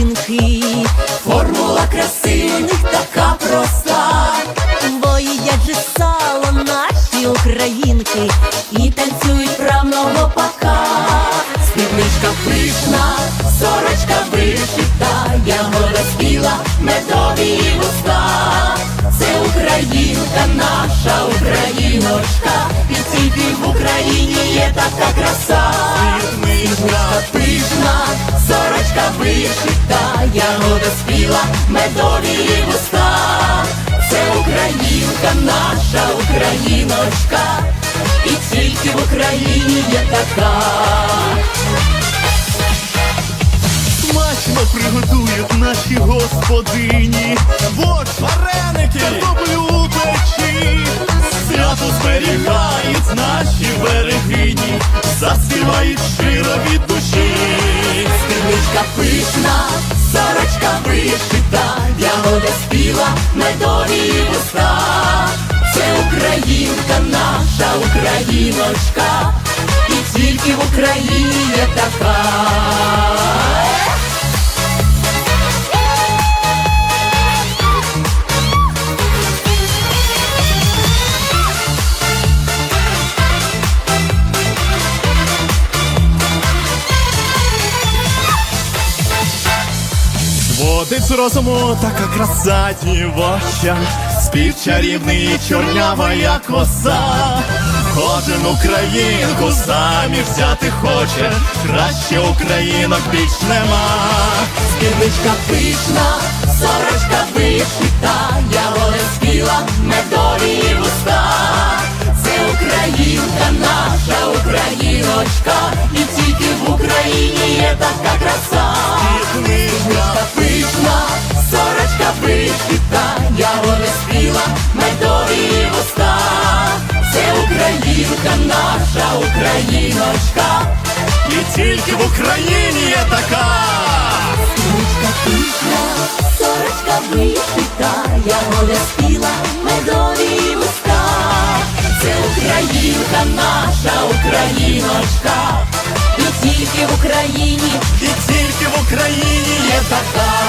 жінки. Формула краси у них така проста. Бо їдять же сало наші українки І танцюють правно гопака. Спідничка пишна, сорочка вишита, ягода спіла, медові вуста. Це Українка, наша Україночка, і тільки в Україні є така краса. Спідничка пишна, сорочка вишита, ягода спіла, медові вуста. Це Українка, наша Україночка, і тільки в Україні є така. Смачно приготують наші господині, борщ, вареники, картоплю печі, свято зберігають наші берегині, заспівають щиро від душі. Спідничка пишна, сорочка вишита, ягода спіла, на долі вуста. Це Українка, наша Україночка, і тільки в Україні є така. Зводить з розуму така краса дівоча, спів чарівний, чорнява як коса. Кожен українку самі взяти хоче, краще українок більш нема. Спідничка пишна, сорочка вишита, ягода спіла, медові вуста. Це Українка, наша Україночка, і тільки в Україні є така краса. міста, це Українка, наша Україночка, і тільки в Україні є така, Сорочка пишна, сорочка вишита, ягода спіла медові вуста, це Українка, наша Україночка, і тільки в Україні, і тільки в Україні є така.